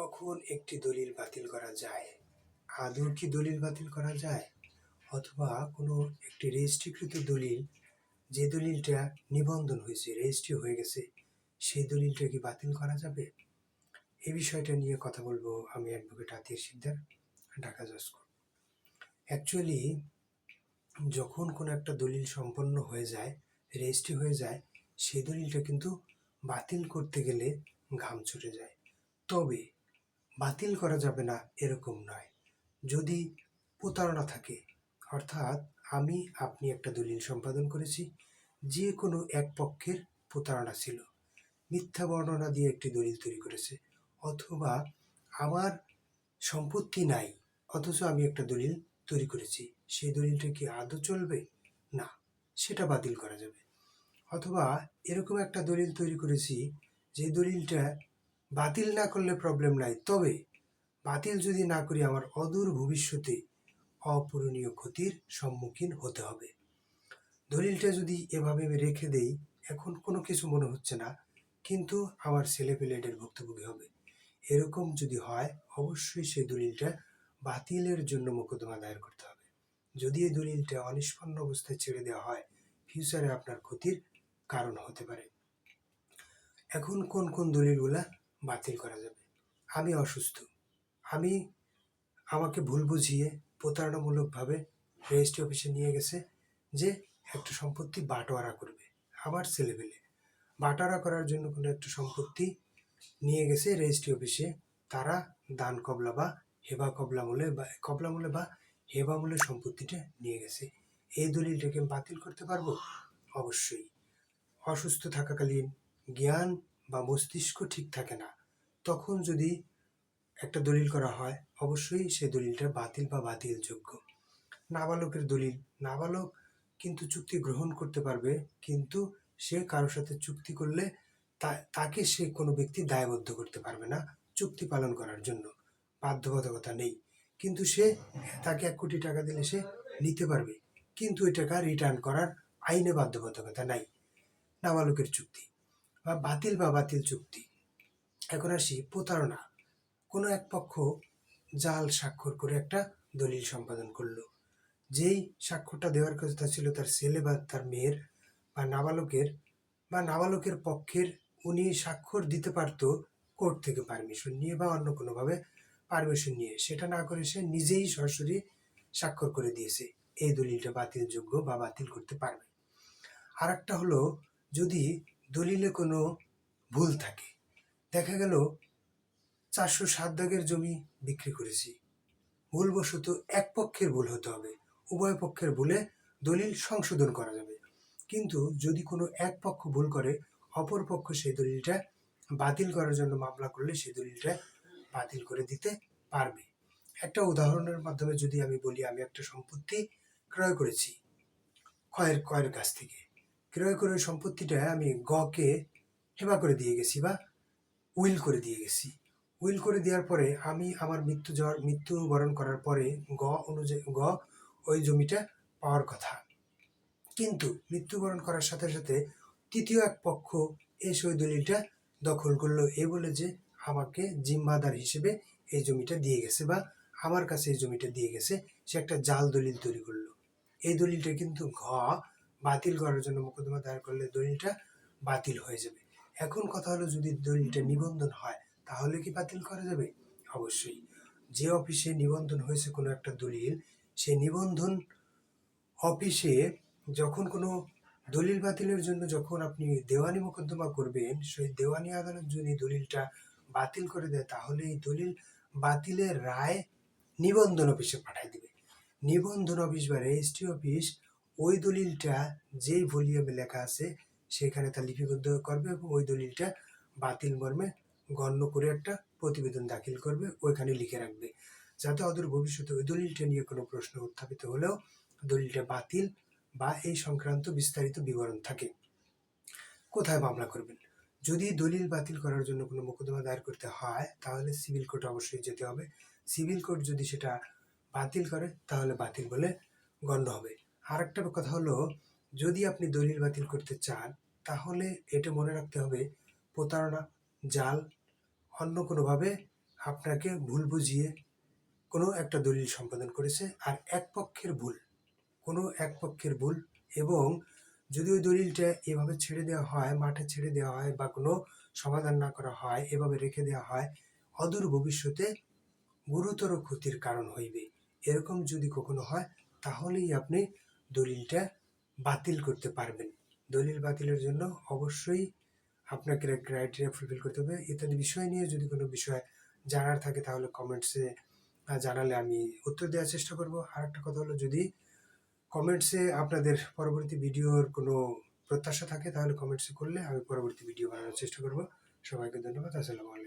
কখন একটি দলিল বাতিল করা যায়? আদৌ কি দলিল বাতিল করা যায়? অথবা কোনো একটি রেজিস্ট্রিকৃত দলিল, যে দলিলটা নিবন্ধন হয়েছে, রেজিস্ট্রি হয়ে গেছে, সেই দলিলটা কি বাতিল করা যাবে? এই বিষয়টা নিয়ে কথা বলব আমি অ্যাডভোকেট আতির সিকদার ঢাকা জসকোর অ্যাকচুয়ালি যখন কোনো একটা দলিল সম্পন্ন হয়ে যায়, রেজিস্ট্রি হয়ে যায়, সেই দলিলটা কিন্তু বাতিল করতে গেলে ঘাম ছুটে যায়। তবে বাতিল করা যাবে না এরকম নয়। যদি প্রতারণা থাকে, অর্থাৎ আমি, আপনি একটা দলিল সম্পাদন করেছি, যে কোনো এক পক্ষের প্রতারণা ছিল। মিথ্যা বর্ণনা দিয়ে একটি দলিল তৈরি করেছে, অথবা আমার সম্পত্তি নাই, অথচ আমি একটা দলিল তৈরি করেছি। সেই দলিলটা কি আদৌ চলবে? না, সেটা বাতিল করা যাবে। অথবা এরকম একটা দলিল তৈরি করেছি, যে দলিলটা বাতিল না করলে প্রবলেম নাই। তবে বাতিল যদি না করি, আমার অদূর ভবিষ্যতে অপূরণীয় ক্ষতির সম্মুখীন হতে হবে। দলিলটা যদি এভাবে রেখে দেই, এখন কোনো কিছু মনে হচ্ছে না, কিন্তু আমার ছেলে পেলেদের ভুক্তভোগী হবে। এরকম যদি হয়, অবশ্যই সেই দলিলটা বাতিলের জন্য মোকদ্দমা দায়ের করতে হবে। যদি এই দলিলটা অনিষ্পন্ন অবস্থায় ছেড়ে দেওয়া হয় ফিউচারে আপনার ক্ষতির কারণ হতে পারে। এখন কোন কোন দলিলগুলা বাতিল করা যাবে। আমি অসুস্থ। আমি আমাকে ভুল বুঝিয়ে প্রতারণামূলকভাবে রেজিস্ট্রি অফিসে নিয়ে গেছে যে একটা সম্পত্তি বাটোয়ারা করবে আমার ছেলেবেলে বাটোয়ারা করার জন্য কোনো একটা সম্পত্তি নিয়ে গেছে রেজিস্ট্রি অফিসে। তারা দান কবলা বা হেবা কবলা মূলে বা কবলা মূলে বা হেবা মূলে সম্পত্তিটা নিয়ে গেছে। এই দলিলটাকে বাতিল করতে পারব? অবশ্যই। অসুস্থ থাকাকালীন জ্ঞান বা মস্তিষ্ক ঠিক থাকে না, তখন যদি একটা দলিল করা হয়, অবশ্যই সে দলিলটা বাতিল বা বাতিলযোগ্য। নাবালকের দলিল, নাবালক কিন্তু চুক্তি গ্রহণ করতে পারবে, কিন্তু সে কারোর সাথে চুক্তি করলে তাকে সে কোনো ব্যক্তি দায়বদ্ধ করতে পারবে না চুক্তি পালন করার জন্য, বাধ্যবাধকতা নেই। কিন্তু সে তাকে এক কোটি টাকা দিলে সে নিতে পারবে, কিন্তু ওই টাকা রিটার্ন করার আইনে বাধ্যবাধকতা নাই, নাবালকের চুক্তি। বা বাতিল বা বাতিল চুক্তি। এখন আসি প্রতারণা। কোনো এক পক্ষ জাল স্বাক্ষর করে একটা দলিল সম্পাদন করল। যেই স্বাক্ষরটা দেওয়ার কথা ছিল তার ছেলে বা তার মেয়ের বা নাবালকের বা নাবালকের পক্ষের উনি স্বাক্ষর দিতে পারতো কোর্ট থেকে পারমিশন নিয়ে বা অন্য কোনোভাবে পারমিশন নিয়ে। সেটা না করে সে নিজেই সরাসরি স্বাক্ষর করে দিয়েছে। এই দলিলটা বাতিলযোগ্য বা বাতিল করতে পারবে। আর একটা হলো যদি দলিলে কোনো ভুল থাকে। দেখা গেল চারশো সাত দাগের জমি বিক্রি করেছি। ভুলবশত এক পক্ষের ভুল হতে হবে। উভয় পক্ষের ভুলে দলিল সংশোধন করা যাবে। কিন্তু যদি কোনো এক পক্ষ ভুল করে, অপর পক্ষ সেই দলিলটা বাতিল করার জন্য মামলা করলে সেই দলিলটা বাতিল করে দিতে পারবে। একটা উদাহরণের মাধ্যমে যদি আমি বলি, আমি একটা সম্পত্তি ক্রয় করেছি ক্ষয়ের কয়ের কাছ থেকে। ক্রয় করে সম্পত্তিটা আমি গকে হেবা করে দিয়ে গেছি বা উইল করে দিয়ে গেছি। উইল করে দেওয়ার পরে আমি আমার মৃত্যু যাওয়ার মৃত্যুবরণ করার পরে গ অনুযায়ী, গ ওই জমিটা পাওয়ার কথা। কিন্তু মৃত্যুবরণ করার সাথে সাথে তৃতীয় এক পক্ষ এসে ওই দলিলটা দখল করল। এ বলে যে আমাকে জিম্মাদার হিসেবে এই জমিটা দিয়ে গেছে বা আমার কাছে এই জমিটা দিয়ে গেছে। সে একটা জাল দলিল তৈরি করল। এই দলিলটা কিন্তু ঘ বাতিল করার জন্য মোকদ্দমা দায়ের করলে দলিলটা বাতিল হয়ে যাবে। এখন কথা হলো, যদি দলিলটা নিবন্ধন হয়, তাহলে কি বাতিল করা যাবে? অবশ্যই। যে অফিসে নিবন্ধন হয়েছে কোনো একটা দলিল, সেই নিবন্ধন অফিসে যখন কোনো দলিল বাতিলের জন্য যখন আপনি দেওয়ানি মোকদ্দমা করবেন, সেই দেওয়ানি আদালত যদি দলিলটা বাতিল করে দেয়, তাহলে এই দলিল বাতিলের রায় নিবন্ধন অফিসে পাঠিয়ে দেবে। নিবন্ধন অফিস বা রেজিস্ট্রি অফিস ওই দলিলটা যেই ভলিউমে লেখা আছে, সেখানে তা লিপিবদ্ধ করবে এবং ওই দলিলটা বাতিল মর্মে গণ্য করে একটা প্রতিবেদন দাখিল করবে, ওইখানে লিখে রাখবে। যাতে অদূর ভবিষ্যতে ওই দলিলটা নিয়ে কোনো প্রশ্ন উত্থাপিত হলেও দলিলটা বাতিল বা এই সংক্রান্ত বিস্তারিত বিবরণ থাকে। কোথায় মামলা করবেন? যদি দলিল বাতিল করার জন্য কোনো মোকদ্দমা দায়ের করতে হয়, তাহলে সিভিল কোর্ট অবশ্যই যেতে হবে। সিভিল কোর্ট যদি সেটা বাতিল করে, তাহলে বাতিল বলে গণ্য হবে। আর একটা কথা হলো, যদি আপনি দলিল বাতিল করতে চান, তাহলে এটা মনে রাখতে হবে, প্রতারণা, জাল, অন্য কোনোভাবে আপনাকে ভুল বুঝিয়ে কোনো একটা দলিল সম্পাদন করেছে, আর এক পক্ষের ভুল, কোনো এক পক্ষের ভুল, এবং যদি ওই দলিলটা এভাবে ছেড়ে দেওয়া হয়, মাঠে ছেড়ে দেওয়া হয়, বা কোনো সমাধান না করা হয়, এভাবে রেখে দেওয়া হয়, অদূর ভবিষ্যতে গুরুতর ক্ষতির কারণ হইবে। এরকম যদি কখনো হয়, তাহলেই আপনি দলিলটা বাতিল করতে পারবেন। দলিল বাতিলের জন্য অবশ্যই আপনাকে ক্রাইটেরিয়া ফুলফিল করতে হবে। ইত্যাদি বিষয় নিয়ে যদি কোনো বিষয় জানার থাকে তাহলে কমেন্টসে জানালে আমি উত্তর দেওয়ার চেষ্টা করব। আর একটা কথা হলো, যদি কমেন্টসে আপনাদের পরবর্তী ভিডিওর কোনো প্রত্যাশা থাকে তাহলে কমেন্টসে করলে আমি পরবর্তী ভিডিও বানানোর চেষ্টা করব। সবাইকে ধন্যবাদ। আসসালামু আলাইকুম।